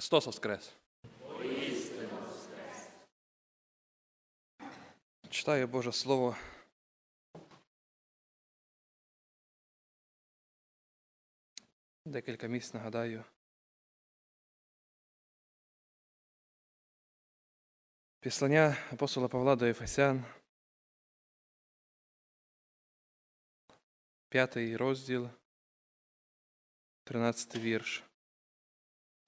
Христос Воскрес! Читаю Боже Слово. Декілька місць нагадаю. Післання апостола Павла до Ефесян. П'ятий розділ, тринадцятий вірш.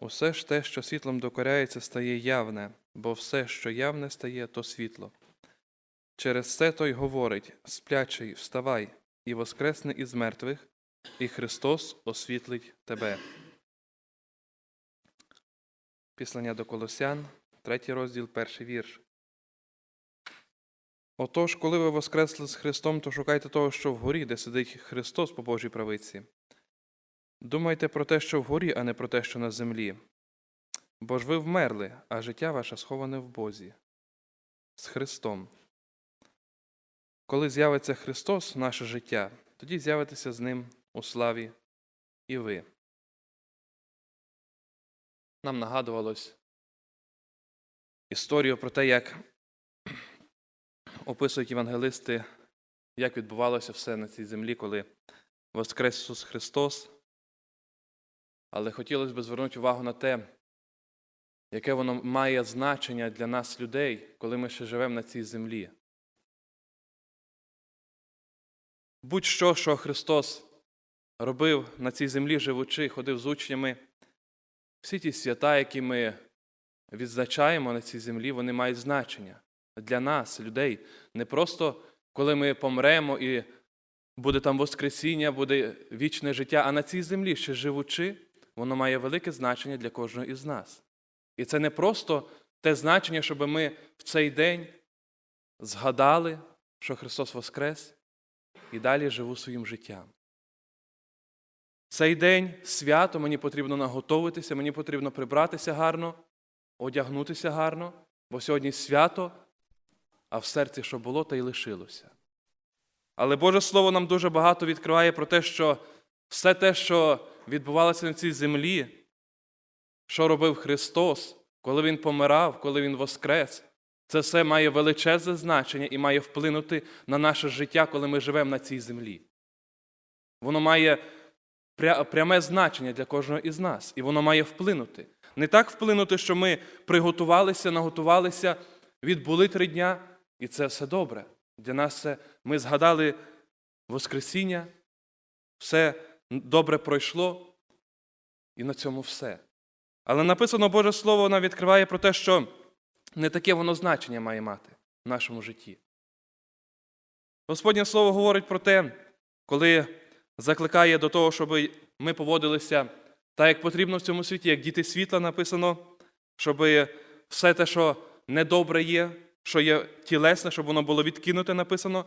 Усе ж те, що світлом докоряється, стає явне, бо все, що явне стає, то світло. Через це той говорить: сплячий, вставай, і воскресне із мертвих, і Христос освітлить тебе. Післання до Колосян, третій розділ, перший вірш. Отож, коли ви воскресли з Христом, то шукайте того, що вгорі, де сидить Христос по Божій правиці. Думайте про те, що вгорі, а не про те, що на землі. Бо ж ви вмерли, а життя ваше сховане в Бозі з Христом. Коли з'явиться Христос наше життя, тоді з'явитеся з Ним у славі і ви. Нам нагадувалось історію про те, як описують євангелисти, як відбувалося все на цій землі, коли Воскрес Ісус Христос. Але хотілося б звернути увагу на те, яке воно має значення для нас, людей, коли ми ще живемо на цій землі. Будь-що, що Христос робив на цій землі, живучи, ходив з учнями, всі ті свята, які ми відзначаємо на цій землі, вони мають значення для нас, людей. Не просто коли ми помремо і буде там Воскресіння, буде вічне життя, а на цій землі, ще живучи, воно має велике значення для кожного із нас. І це не просто те значення, щоб ми в цей день згадали, що Христос Воскрес, і далі живу своїм життям. Цей день свято, мені потрібно наготовитися, мені потрібно прибратися гарно, одягнутися гарно, бо сьогодні свято, а в серці що було, та й лишилося. Але Боже Слово нам дуже багато відкриває про те, що все те, що відбувалося на цій землі, що робив Христос, коли Він помирав, коли Він воскрес, це все має величезне значення і має вплинути на наше життя, коли ми живемо на цій землі. Воно має пряме значення для кожного із нас, і воно має вплинути. Не так вплинути, що ми приготувалися, наготувалися, відбули три дня, і це все добре. Для нас це ми згадали Воскресіння, все добре пройшло, і на цьому все. Але написано Боже Слово, вона відкриває про те, що не таке воно значення має мати в нашому житті. Господнє Слово говорить про те, коли закликає до того, щоб ми поводилися так, як потрібно в цьому світі, як діти світла написано, щоб все те, що недобре є, що є тілесне, щоб воно було відкинуте, написано.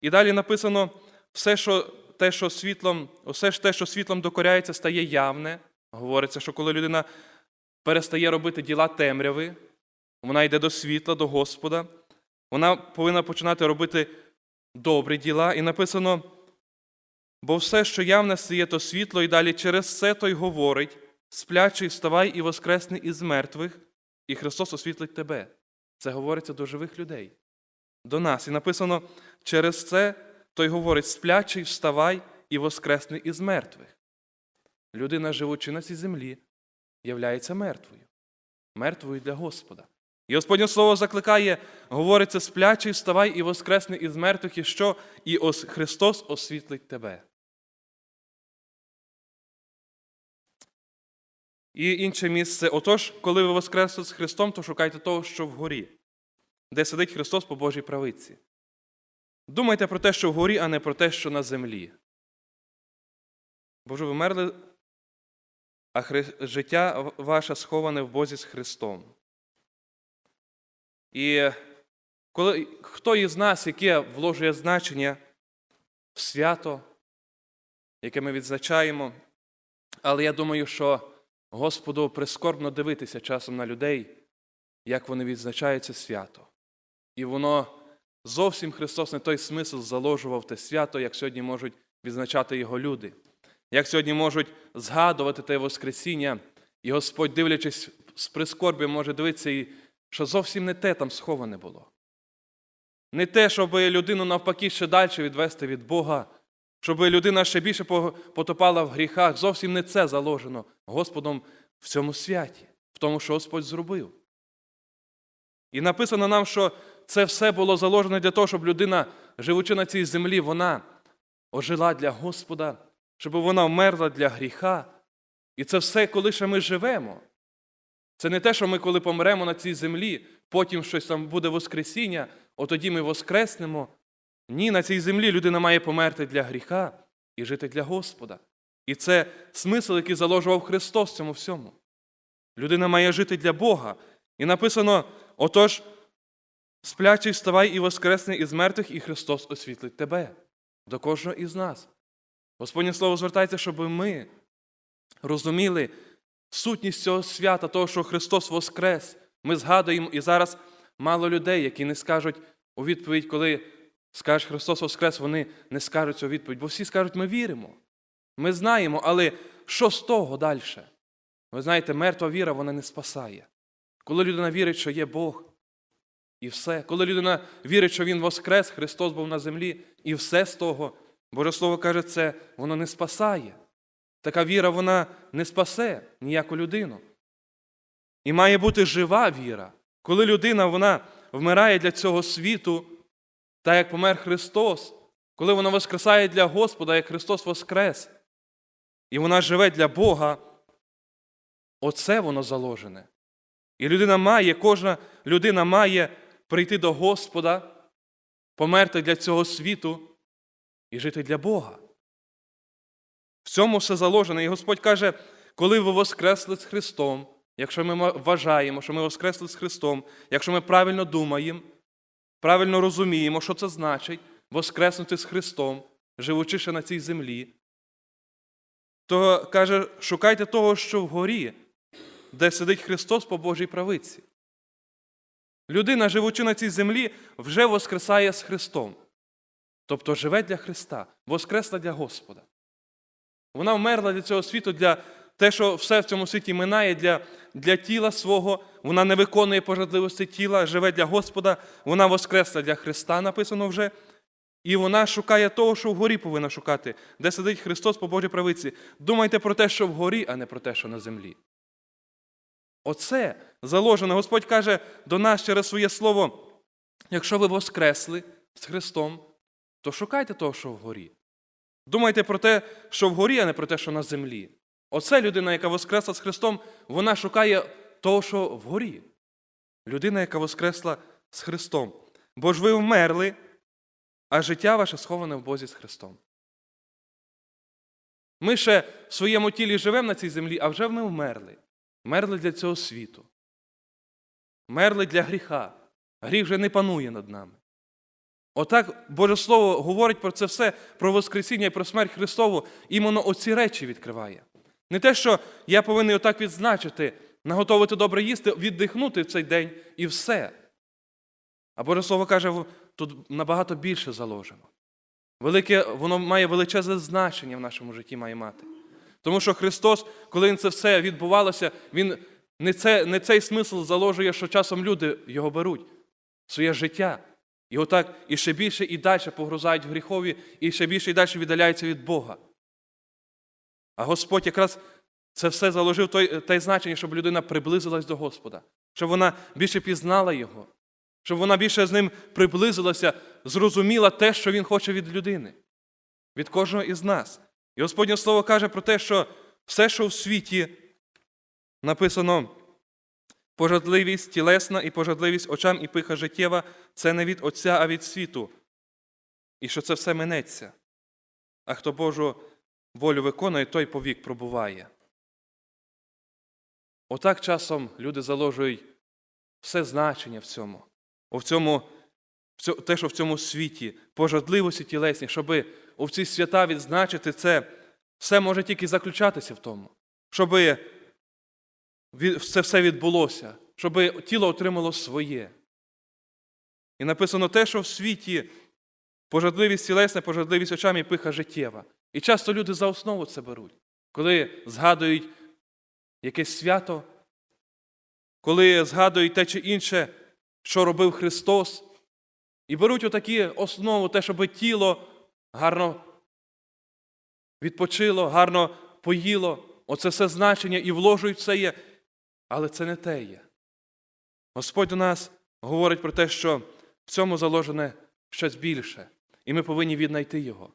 І далі написано, все, що те, що світлом, все ж те, що світлом докоряється, стає явне. Говориться, що коли людина перестає робити діла темряви, вона йде до світла, до Господа, вона повинна починати робити добрі діла. І написано, бо все, що явне стає, то світло, і далі через це той говорить, сплячий, вставай і воскресни із мертвих, і Христос освітлить тебе. Це говориться до живих людей, до нас. І написано, через це той говорить, сплячий, вставай і воскресни із мертвих. Людина, живучи на цій землі, являється мертвою, мертвою для Господа. І Господнє Слово закликає, говориться, сплячий, вставай і воскресни із мертвих, і що? І ос- Христос освітлить тебе. І інше місце. Отож, коли ви воскресли з Христом, то шукайте того, що вгорі, де сидить Христос по Божій правиці. Думайте про те, що вгорі, а не про те, що на землі. Бо ж ви вмерли, а хри- життя ваше сховане в Бозі з Христом. І коли, хто із нас, яке вложує значення в свято, яке ми відзначаємо, але я думаю, що Господу прискорбно дивитися часом на людей, як вони відзначають це свято. І воно зовсім Христос не той смисл заложував те свято, як сьогодні можуть відзначати його люди, як сьогодні можуть згадувати те Воскресіння, і Господь, дивлячись з прискорбі може дивитися, і що зовсім не те там сховане було. Не те, щоб людину навпаки ще далі відвести від Бога, щоб людина ще більше потопала в гріхах. Зовсім не це заложено Господом в цьому святі, в тому, що Господь зробив. І написано нам, що це все було заложено для того, щоб людина, живучи на цій землі, вона ожила для Господа, щоб вона вмерла для гріха. І це все, коли ще ми живемо. Це не те, що ми, коли помремо на цій землі, потім щось там буде Воскресіння, от тоді ми воскреснемо. Ні, на цій землі людина має померти для гріха і жити для Господа. І це смисл, який заложував Христос цьому всьому. Людина має жити для Бога. І написано: отож, сплячий вставай і воскресни із мертвих, і Христос освітлить тебе до кожного із нас. Господнє Слово звертається, щоб ми розуміли сутність цього свята, того, що Христос Воскрес. Ми згадуємо, і зараз мало людей, які не скажуть у відповідь, коли скажеш Христос Воскрес, вони не скажуть цю відповідь, бо всі скажуть, ми віримо. Ми знаємо, але що з того далі? Ви знаєте, мертва віра вона не спасає. Коли людина вірить, що є Бог, і все. Коли людина вірить, що Він Воскрес, Христос був на землі, і все з того, Боже Слово каже, це воно не спасає. Така віра вона не спасе ніяку людину. І має бути жива віра. Коли людина вона вмирає для цього світу, так як помер Христос, коли вона воскресає для Господа, як Христос Воскрес, і вона живе для Бога, оце воно заложене. І людина має, кожна людина має прийти до Господа, померти для цього світу і жити для Бога. В цьому все заложено. І Господь каже, коли ви воскресли з Христом, якщо ми вважаємо, що ми воскресли з Христом, якщо ми правильно думаємо, правильно розуміємо, що це значить воскреснути з Христом, живучи ще на цій землі, то каже, шукайте того, що вгорі, де сидить Христос по Божій правиці. Людина, живучи на цій землі, вже воскресає з Христом. Тобто живе для Христа, воскресла для Господа. Вона вмерла для цього світу, для те, що все в цьому світі минає для, для тіла свого, вона не виконує пожадливості тіла, живе для Господа, вона воскресла для Христа, написано вже. І вона шукає того, що вгорі повинна шукати, де сидить Христос по Божій правиці. Думайте про те, що вгорі, а не про те, що на землі. Оце заложено. Господь каже до нас через своє слово: якщо ви воскресли з Христом, то шукайте того, що вгорі. Думайте про те, що вгорі, а не про те, що на землі. Оце людина, яка воскресла з Христом, вона шукає того, що вгорі. Людина, яка воскресла з Христом. Бо ж ви вмерли, а життя ваше сховане в Бозі з Христом. Ми ще в своєму тілі живемо на цій землі, а вже ми вмерли. Мерли для цього світу. Мерли для гріха. Гріх вже не панує над нами. Отак Боже Слово говорить про це все, про Воскресіння і про смерть Христову, іменно оці речі відкриває. Не те, що я повинен отак відзначити, наготовити добре їсти, віддихнути в цей день і все. А Боже Слово каже, тут набагато більше заложено. Велике, Воно має величезне значення в нашому житті має мати. Тому що Христос, коли це все відбувалося, Він не, це, не цей смисл заложує, що часом люди його беруть, своє життя. І отак і ще більше і далі погрузають в гріхові, і ще більше і далі віддаляються від Бога. А Господь якраз це все заложив той, те значення, щоб людина приблизилась до Господа, щоб вона більше пізнала Його, щоб вона більше з ним приблизилася, зрозуміла те, що Він хоче від людини, від кожного із нас. І Господнє Слово каже про те, що все, що в світі написано, пожадливість тілесна і пожадливість очам і пиха життєва це не від Отця, а від світу. І що це все минеться. А хто Божу волю виконує, той повік пробуває. Отак часом люди заложують все значення в цьому, в цьому, те, що в цьому світі, пожадливості тілесні, щоби у ці свята відзначити це, все може тільки заключатися в тому, щоб це все відбулося, щоб тіло отримало своє. І написано те, що в світі пожадливість тілесна, пожадливість очами пиха життєва. І часто люди за основу це беруть, коли згадують якесь свято, коли згадують те чи інше, що робив Христос, і беруть отакі основу, те, щоб тіло гарно відпочило, гарно поїло, оце все значення і вложують це є, але це не те є. Господь до нас говорить про те, що в цьому заложене щось більше, і ми повинні віднайти його.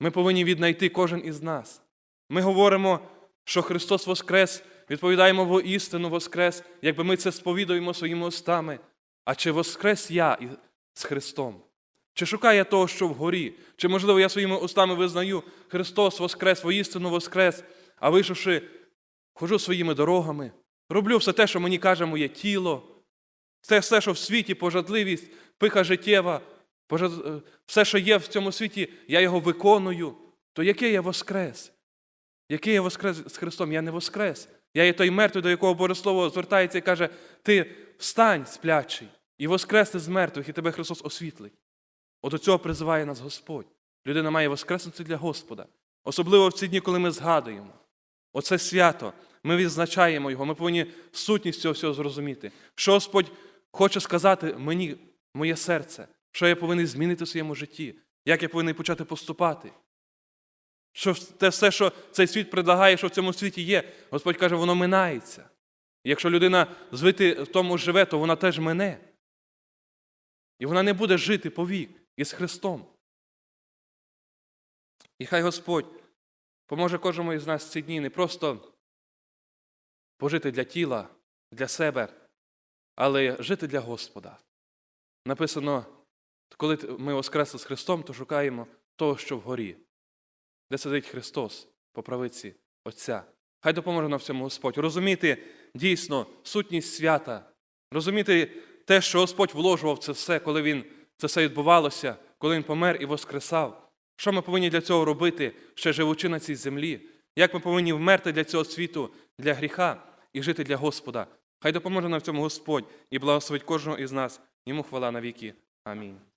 Ми повинні віднайти кожен із нас. Ми говоримо, що Христос Воскрес, відповідаємо во істину Воскрес, якби ми це сповідуємо своїми устами. А чи Воскрес я з Христом? Чи шукаю я того, що вгорі? Чи, можливо, я своїми устами визнаю Христос Воскрес, воістину Воскрес, а вийшовши, хожу своїми дорогами, роблю все те, що мені каже моє тіло, це все, що в світі, пожадливість, пиха життєва, пожад- е, все, що є в цьому світі, я його виконую. То який я воскрес? Який я воскрес з Христом? Я не воскрес. Я є той мертвий, до якого Боже Слово звертається і каже: Ти встань, сплячий, і воскресни з мертвих, і тебе Христос освітлить. От до цього призиває нас Господь. Людина має воскреснути для Господа. Особливо в ці дні, коли ми згадуємо. Оце свято. Ми відзначаємо його. Ми повинні сутність цього всього зрозуміти. Що Господь хоче сказати мені, моє серце, що я повинен змінити в своєму житті, як я повинен почати поступати. Що те все, що цей світ предлагає, що в цьому світі є, Господь каже, воно минається. Якщо людина звити в тому живе, то вона теж мине. І вона не буде жити повік із Христом. І хай Господь поможе кожному із нас ці дні не просто пожити для тіла, для себе, але жити для Господа. Написано, коли ми воскресли з Христом, то шукаємо того, що вгорі, де сидить Христос по правиці Отця. Хай допоможе нам в цьому Господь. Розуміти дійсно сутність свята, розуміти те, що Господь вложував це все, коли Він це все відбувалося, коли Він помер і воскресав. Що ми повинні для цього робити, ще живучи на цій землі? Як ми повинні вмерти для цього світу, для гріха і жити для Господа? Хай допоможе нам в цьому Господь і благословить кожного із нас. Йому хвала навіки. Амінь.